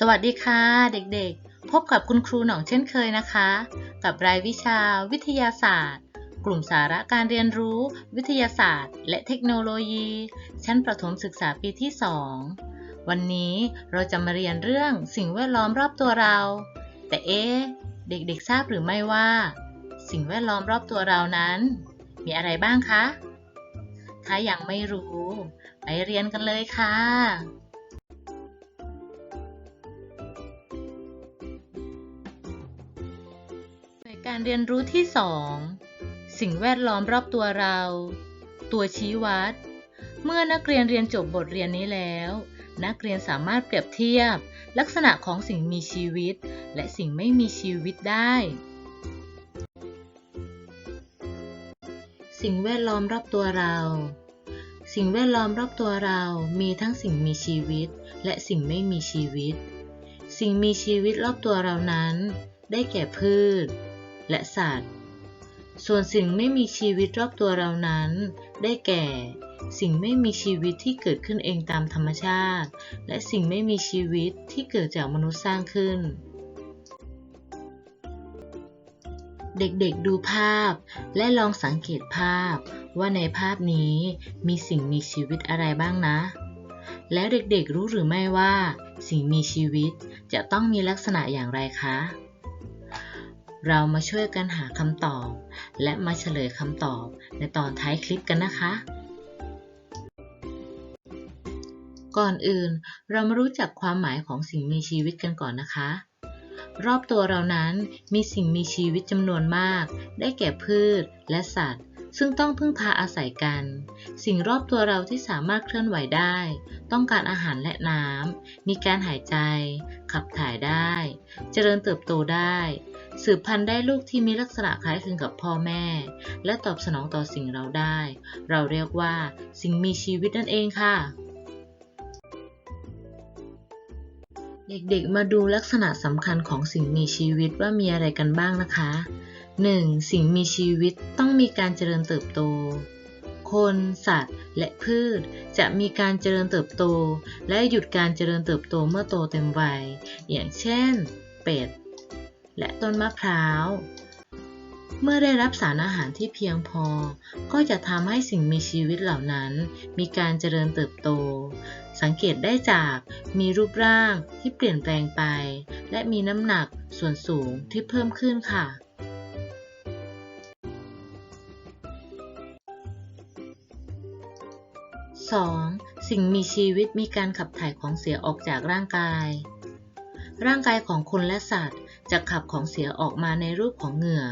สวัสดีค่ะ เด็กๆ พบกับคุณครูหน่องเช่นเคยนะคะ กับรายวิชา วิทยาศาสตร์ กลุ่มสาระการเรียนรู้ วิทยาศาสตร์ และเทคโนโลยี ชั้นประถมศึกษาปีที่ 2 วันนี้เราจะมาเรียนเรื่องสิ่งแวดล้อมรอบตัวเรา แต่เอ๊ะเด็กๆทราบหรือไม่ว่า สิ่งแวดล้อมรอบตัวเรานั้น มีอะไรบ้างคะ ถ้ายังไม่รู้ ไปเรียนกันเลยค่ะ การเรียนรู้ที่ 2 สิ่งแวดล้อมรอบตัวเรา ตัวชี้วัด เมื่อนักเรียนเรียนจบบทเรียนนี้แล้ว นักเรียนสามารถเปรียบเทียบ ลักษณะของสิ่งมีชีวิต และสิ่งไม่มีชีวิตได้ สิ่งแวดล้อมรอบตัวเรา สิ่งแวดล้อมรอบตัวเรา มีทั้งสิ่งมีชีวิต และสิ่งไม่มีชีวิต สิ่งมีชีวิตรอบตัวเรานั้น ได้แก่พืช และสัตว์ ส่วนสิ่งไม่มีชีวิตรอบตัวเรานั้น ได้แก่ สิ่งไม่มีชีวิตที่เกิดขึ้นเองตามธรรมชาติ และสิ่งไม่มีชีวิตที่เกิดจากมนุษย์สร้างขึ้น เด็กๆดูภาพ และลองสังเกตภาพ ว่าในภาพนี้มีสิ่งมีชีวิตอะไรบ้างนะ แล้วเด็กๆรู้หรือไม่ว่า สิ่งมีชีวิตจะต้องมีลักษณะอย่างไรคะ เรามาช่วยกันหาคำตอบ และมาเฉลยคำตอบในตอนท้ายคลิปกันนะคะ ก่อนอื่นเรามารู้จักความหมายของสิ่งมีชีวิตกันก่อนนะคะ รอบตัวเรานั้นมีสิ่งมีชีวิตจำนวนมาก ได้แก่พืชและสัตว์ ซึ่งต้องพึ่งพาอาศัยกัน สิ่งรอบตัวเราที่สามารถเคลื่อนไหวได้ ต้องการอาหารและน้ำมีการหายใจ ขับถ่ายได้ เจริญเติบโตได้ สืบพันธุ์ได้ลูกที่มีลักษณะคล้ายคลึงกับพ่อแม่ และตอบสนองต่อสิ่งเราได้ เราเรียกว่าสิ่งมีชีวิตนั่นเองค่ะ เด็กๆ มาดูลักษณะสำคัญของสิ่งมีชีวิตว่ามีอะไรกันบ้างนะคะ 1. สิ่งมีชีวิตต้องมีการเจริญเติบโต คน สัตว์ และพืช จะมีการเจริญเติบโต และหยุดการเจริญเติบโตเมื่อโตเต็มวัย อย่างเช่น เป็ด และต้นมะพร้าว เมื่อได้รับสารอาหารที่เพียงพอ ก็จะทำให้สิ่งมีชีวิตเหล่านั้น มีการเจริญเติบโต สังเกตได้จากมีรูปร่างที่เปลี่ยนแปลงไป และมีน้ำหนักส่วนสูงที่เพิ่มขึ้นค่ะ 2. สิ่งมีชีวิตมีการขับถ่ายของเสียออกจากร่างกาย ร่างกายของคนและสัตว์ จะขับของเสียออกมาในรูปของเหงื่อ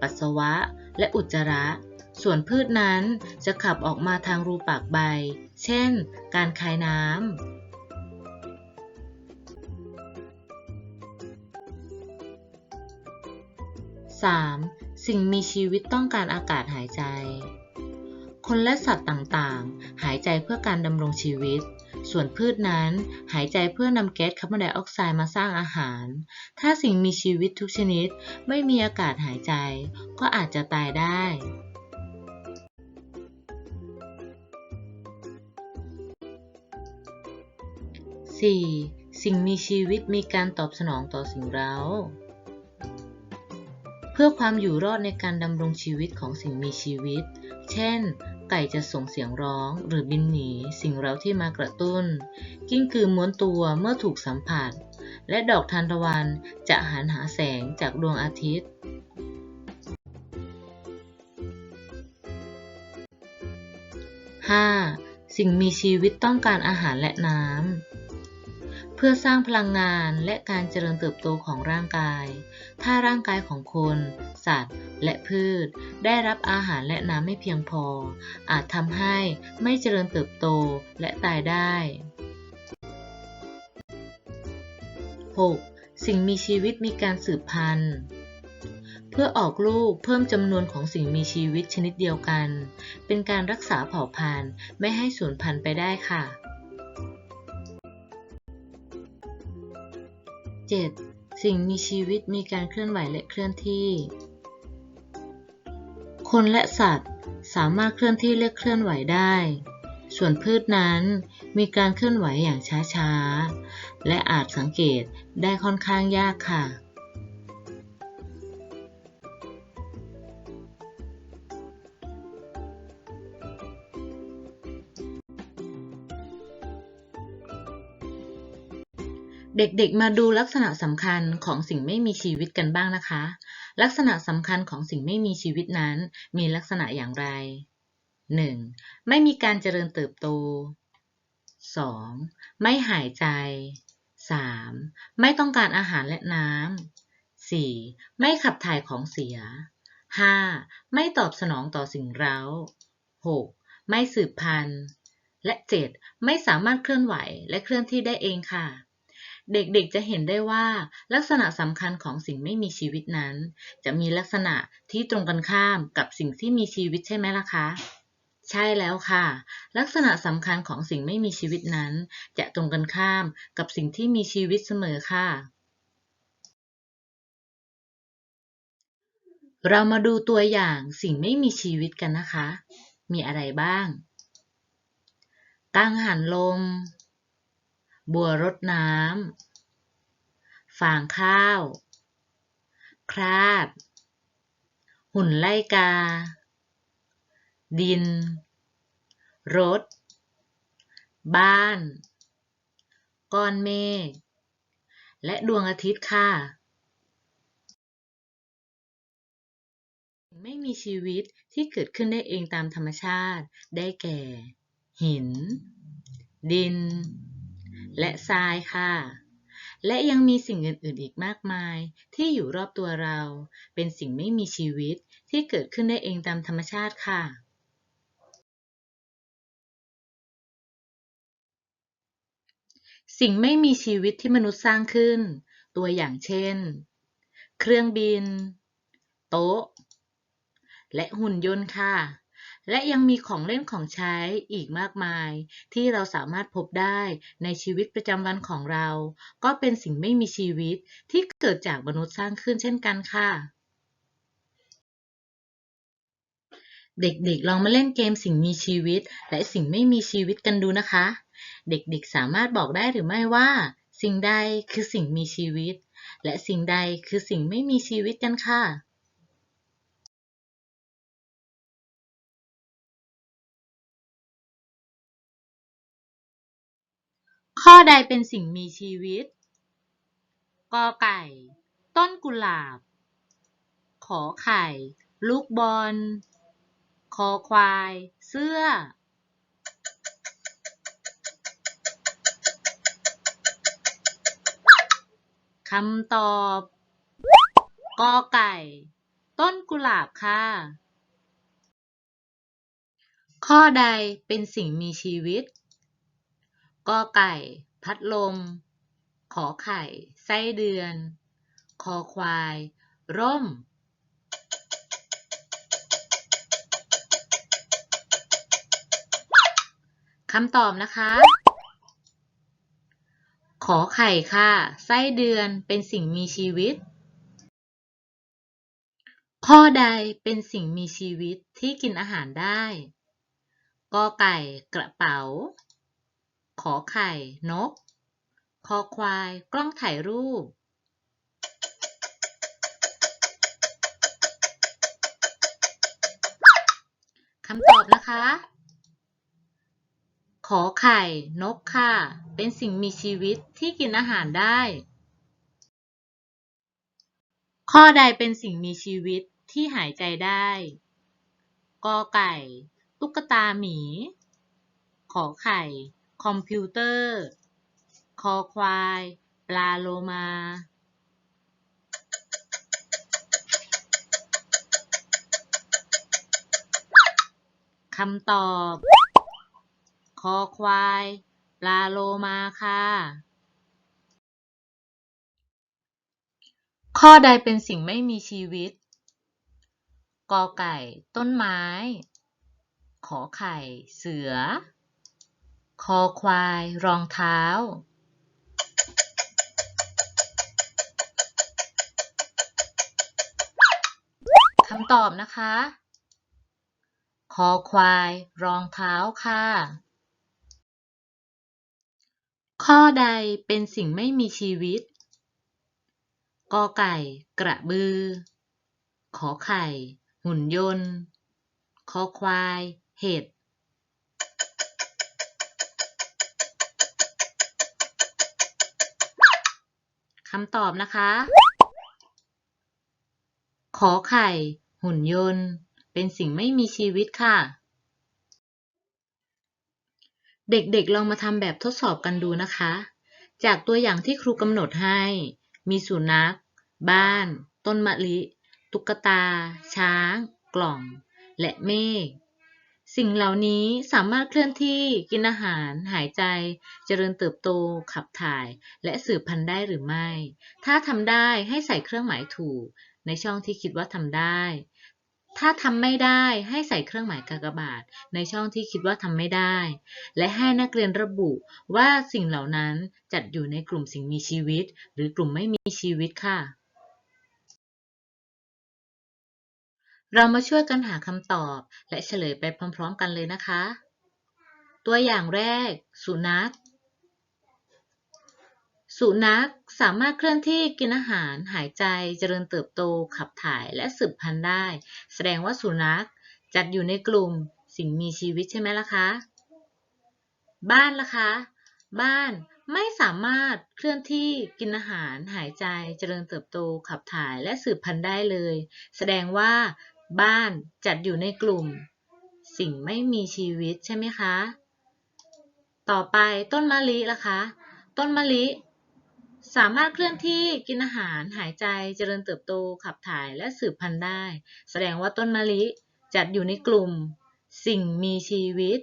ปัสสาวะ และอุจจาระ ส่วนพืชนั้นจะขับออกมาทางรูปากใบ เช่น การคายน้ำ 3. สิ่งมีชีวิตต้องการอากาศหายใจ คนและสัตว์ต่างๆ หายใจเพื่อการดำรงชีวิต ส่วนพืชนั้นหายใจเพื่อนำแก๊สคาร์บอนไดออกไซด์มาสร้างอาหาร ถ้าสิ่งมีชีวิตทุกชนิดไม่มีอากาศหายใจ ก็อาจจะตายได้ 4. สิ่งมีชีวิตมีการตอบสนองต่อสิ่งเร้า เพื่อความอยู่รอดในการดำรงชีวิตของสิ่งมีชีวิต เช่น ไก่จะส่งเสียงร้อง หรือบินหนีสิ่งเร้าที่มากระตุ้น กิ้งกือม้วนตัวเมื่อถูกสัมผัส และดอกทานตะวันจะหันหาแสงจากดวงอาทิตย์ 5. สิ่งมีชีวิตต้องการอาหารและน้ำ พื่อสร้างพลังงานและการเจริญเติบโตของร่างกาย ถ้าร่างกายของคน สัตว์ และพืช ได้รับอาหารและน้ำไม่เพียงพอ อาจทำให้ไม่เจริญเติบโตและตายได้ 6. สิ่งมีชีวิตมีการสืบพันธุ์เพื่อออกลูกเพิ่มจำนวนของสิ่งมีชีวิตชนิดเดียวกัน เป็นการรักษาเผ่าพันธุ์ไม่ให้สูญพันธุ์ไปได้ค่ะ 7. สิ่งมีชีวิตมีการเคลื่อนไหวและเคลื่อนที่ คนและสัตว์สามารถเคลื่อนที่และเคลื่อนไหวได้ ส่วนพืชนั้นมีการเคลื่อนไหวอย่างช้าๆ และอาจสังเกตได้ค่อนข้างยากค่ะ เด็กๆ มาดูลักษณะสำคัญของสิ่งไม่มีชีวิตกันบ้างนะคะ ลักษณะสำคัญของสิ่งไม่มีชีวิตนั้น มีลักษณะอย่างไร 1. ไม่มีการเจริญเติบโต 2. ไม่หายใจ 3. ไม่ต้องการอาหารและน้ำ 4. ไม่ขับถ่ายของเสีย 5. ไม่ตอบสนองต่อสิ่งเร้า 6. ไม่สืบพันธุ์ และ 7. ไม่สามารถเคลื่อนไหวและเคลื่อนที่ได้เองค่ะ เด็กๆจะเห็นได้ว่าลักษณะสำคัญของสิ่งไม่มีชีวิตนั้น จะมีลักษณะที่ตรงกันข้ามกับสิ่งที่มีชีวิตใช่ไหมล่ะคะ ใช่แล้วค่ะ ลักษณะสำคัญของสิ่งไม่มีชีวิตนั้น จะตรงกันข้ามกับสิ่งที่มีชีวิตเสมอค่ะ เรามาดูตัวอย่างสิ่งไม่มีชีวิตกันนะคะ มีอะไรบ้าง กังหันลม บัวรดน้ำฟางข้าว คราด หุ่นไล่กา ดิน รถ บ้าน ก้อนเมฆ และดวงอาทิตย์ค่ะ ไม่มีชีวิตที่เกิดขึ้นได้เองตามธรรมชาติ ได้แก่ หิน ดิน และทรายค่ะ และยังมีสิ่งอื่นๆอีกมากมาย ที่อยู่รอบตัวเรา เป็นสิ่งไม่มีชีวิตที่เกิดขึ้นได้เองตามธรรมชาติค่ะ สิ่งไม่มีชีวิตที่มนุษย์สร้างขึ้น ตัวอย่างเช่น เครื่องบิน โต๊ะ และหุ่นยนต์ค่ะ และยังมีของเล่นของใช้อีกมากมาย ที่เราสามารถพบได้ในชีวิตประจำวันของเรา ก็เป็นสิ่งไม่มีชีวิตที่เกิดจากมนุษย์สร้างขึ้นเช่นกันค่ะ เด็กๆ ลองมาเล่นเกมสิ่งมีชีวิต และสิ่งไม่มีชีวิตกันดูนะคะ เด็กๆ สามารถบอกได้หรือไม่ว่า สิ่งใดคือสิ่งมีชีวิต และสิ่งใดคือสิ่งไม่มีชีวิตกันค่ะ ข้อใดเป็นสิ่งมีชีวิต กอไก่ ต้นกุหลาบ ขอไข่ ลูกบอล คอควาย เสื้อ คำตอบ กอไก่ ต้นกุหลาบค่ะ ข้อใดเป็นสิ่งมีชีวิต กอไก่ พัดลม ขอไข่ ไส้เดือน คอควาย ร่ม คำตอบนะคะ ขอไข่ค่ะ ไส้เดือนเป็นสิ่งมีชีวิต ข้อใดเป็นสิ่งมีชีวิตที่กินอาหารได้ กอไก่ กระเป๋า ขอไข่ นก คอควาย กล้องถ่ายรูปคำตอบนะคะ ขอไข่ นกค่ะ เป็นสิ่งมีชีวิตที่กินอาหารได้ ข้อใดเป็นสิ่งมีชีวิตที่หายใจได้ กอไก่ ตุ๊กตาหมี ขอไข่ คอมพิวเตอร์ คอควาย ปลาโลมา คำตอบ คอควาย ปลาโลมาค่ะ ข้อใดเป็นสิ่งไม่มีชีวิต กอไก่ ต้นไม้ ขอไข่ เสือ คอควาย รองเท้าคำตอบนะคะ คอควาย รองเท้าค่ะ ข้อใดเป็นสิ่งไม่มีชีวิต กอไก่ กระบือ ขอไข่ หุ่นยนต์ คอควาย เห็ด คำตอบนะคะ ขอไข่ หุ่นยนต์ เป็นสิ่งไม่มีชีวิตค่ะ เด็กๆ ลองมาทำแบบทดสอบกันดูนะคะ จากตัวอย่างที่ครูกำหนดให้ มีสุนัข บ้าน ต้นมะลิ ตุ๊กตา ช้าง กล่อง และเมฆ สิ่งเหล่านี้สามารถเคลื่อนที่กินอาหาร หายใจ เจริญเติบโต ขับถ่าย และสืบพันธุ์ได้หรือไม่ ถ้าทำได้ให้ใส่เครื่องหมายถูก ในช่องที่คิดว่าทำได้ ถ้าทำไม่ได้ให้ใส่เครื่องหมายกากบาท ในช่องที่คิดว่าทำไม่ได้ และให้นักเรียนระบุว่าสิ่งเหล่านั้นจัดอยู่ในกลุ่มสิ่งมีชีวิต หรือกลุ่มไม่มีชีวิตค่ะ เรามาช่วยกันหาคำตอบ และเฉลยไปพร้อมๆกันเลยนะคะ ตัวอย่างแรก สุนัข สุนัขสามารถเคลื่อนที่กินอาหาร หายใจ เจริญเติบโต ขับถ่าย และสืบพันธุ์ได้ แสดงว่าสุนัขจัดอยู่ในกลุ่มสิ่งมีชีวิตใช่ไหมล่ะคะ บ้านล่ะคะ บ้านไม่สามารถเคลื่อนที่กินอาหาร หายใจ เจริญเติบโต ขับถ่ายและสืบพันธุ์ได้เลย แสดงว่า บ้านจัดอยู่ในกลุ่ม สิ่งไม่มีชีวิตใช่ไหมคะ ต่อไปต้นมะลิล่ะคะ ต้นมะลิ สามารถเคลื่อนที่กินอาหารหายใจเจริญเติบโตขับถ่ายและสืบพันธุ์ได้ แสดงว่าต้นมะลิจัดอยู่ในกลุ่ม สิ่งมีชีวิต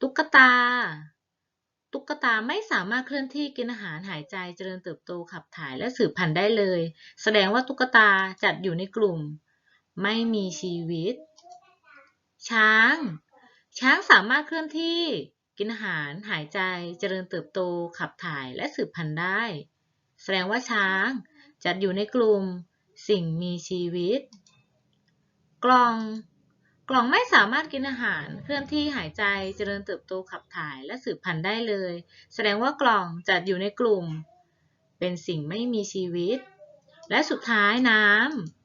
ตุ๊กตา ตุ๊กตาไม่สามารถเคลื่อนที่กินอาหารหายใจเจริญเติบโตขับถ่ายและสืบพันธุ์ได้เลย แสดงว่าตุ๊กตาจัดอยู่ในกลุ่ม ไม่มีชีวิต ช้าง ช้างสามารถเคลื่อนที่กินอาหาร หายใจ เจริญเติบโต ขับถ่าย และสืบพันธุ์ได้ แสดงว่าช้าง จัดอยู่ในกลุ่ม สิ่งมีชีวิต กล่อง กล่องไม่สามารถกินอาหาร เคลื่อนที่ หายใจ เจริญเติบโต ขับถ่าย และสืบพันธุ์ได้เลย แสดงว่ากล่องจัดอยู่ในกลุ่ม เป็นสิ่งไม่มีชีวิต และสุดท้ายน้ำ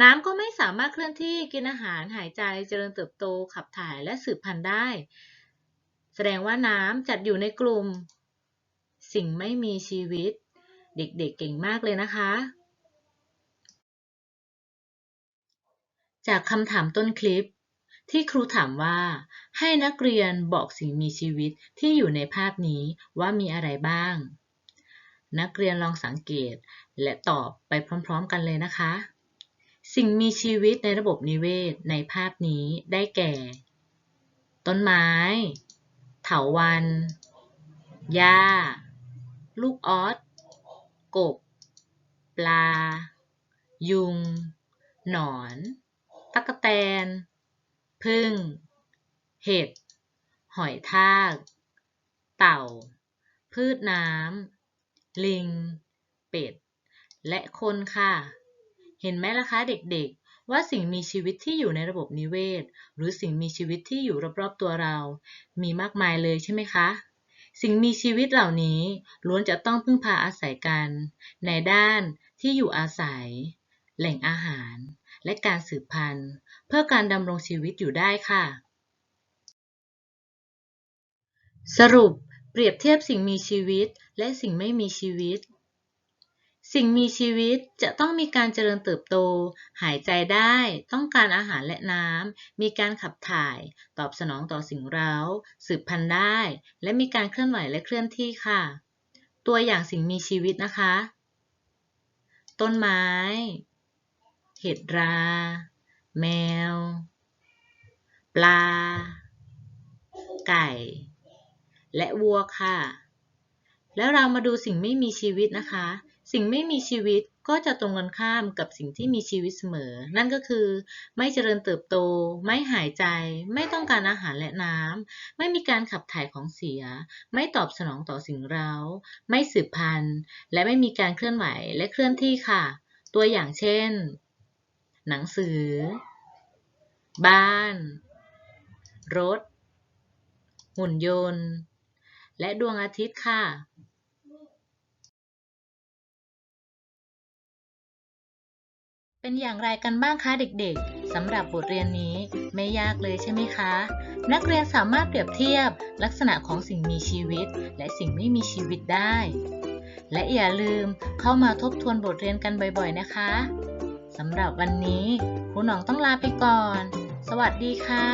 น้ำก็ไม่สามารถเคลื่อนที่กินอาหารหายใจเจริญเติบโตขับถ่ายและสืบพันธุ์ได้ แสดงว่าน้ำจัดอยู่ในกลุ่ม สิ่งไม่มีชีวิต เด็กๆเเก่งมากเลยนะคะ จากคำถามต้นคลิป ที่ครูถามว่า ให้นักเรียนบอกสิ่งมีชีวิตที่อยู่ในภาพนี้ว่ามีอะไรบ้าง นักเรียนลองสังเกตและตอบไปพร้อม ๆ กันเลยนะคะ สิ่งมีชีวิตในระบบนิเวศในภาพนี้ได้แก่ ต้นไม้ เถาวัลย์หญ้า ลูกออสกบ ปลา ยุง หนอนตักแตนผึ้งเห็ด หอยทาก เต่า พืชน้ำ ลิง เป็ด และคนค่ะ เห็นไหมล่ะคะเด็กๆ ว่าสิ่งมีชีวิตที่อยู่ในระบบนิเวศ หรือสิ่งมีชีวิตที่อยู่รอบๆตัวเรา มีมากมายเลยใช่ไหมคะ สิ่งมีชีวิตเหล่านี้ล้วนจะต้องพึ่งพาอาศัยกัน ในด้านที่อยู่อาศัย แหล่งอาหาร และการสืบพันธุ์ เพื่อการดำรงชีวิตอยู่ได้ค่ะ สรุปเปรียบเทียบสิ่งมีชีวิตและสิ่งไม่มีชีวิต สิ่งมีชีวิตจะต้องมีการเจริญเติบโต หายใจได้ ต้องการอาหารและน้ำ มีการขับถ่าย ตอบสนองต่อสิ่งเร้า สืบพันธุ์ได้ และมีการเคลื่อนไหวและเคลื่อนที่ค่ะ ตัวอย่างสิ่งมีชีวิตนะคะ ต้นไม้ เห็ดรา แมว ปลา ไก่ และวัวค่ะ แล้วเรามาดูสิ่งไม่มีชีวิตนะคะ สิ่งไม่มีชีวิตก็จะตรงกันข้ามกับสิ่งที่มีชีวิตเสมอ นั่นก็คือ ไม่เจริญเติบโต ไม่หายใจ ไม่ต้องการอาหารและน้ำ ไม่มีการขับถ่ายของเสีย ไม่ตอบสนองต่อสิ่งเร้า ไม่สืบพันธุ์ และไม่มีการเคลื่อนไหวและเคลื่อนที่ค่ะ ตัวอย่างเช่น หนังสือ บ้าน รถ หุ่นยนต์ และดวงอาทิตย์ค่ะ เป็นอย่างไรกันบ้างคะเด็กๆ สำหรับบทเรียนนี้ไม่ยากเลยใช่ไหมคะ นักเรียนสามารถเปรียบเทียบลักษณะของสิ่งมีชีวิต และสิ่งไม่มีชีวิตได้ และอย่าลืมเข้ามาทบทวนบทเรียนกันบ่อยๆนะคะ สำหรับวันนี้ครูหนองต้องลาไปก่อน สวัสดีค่ะ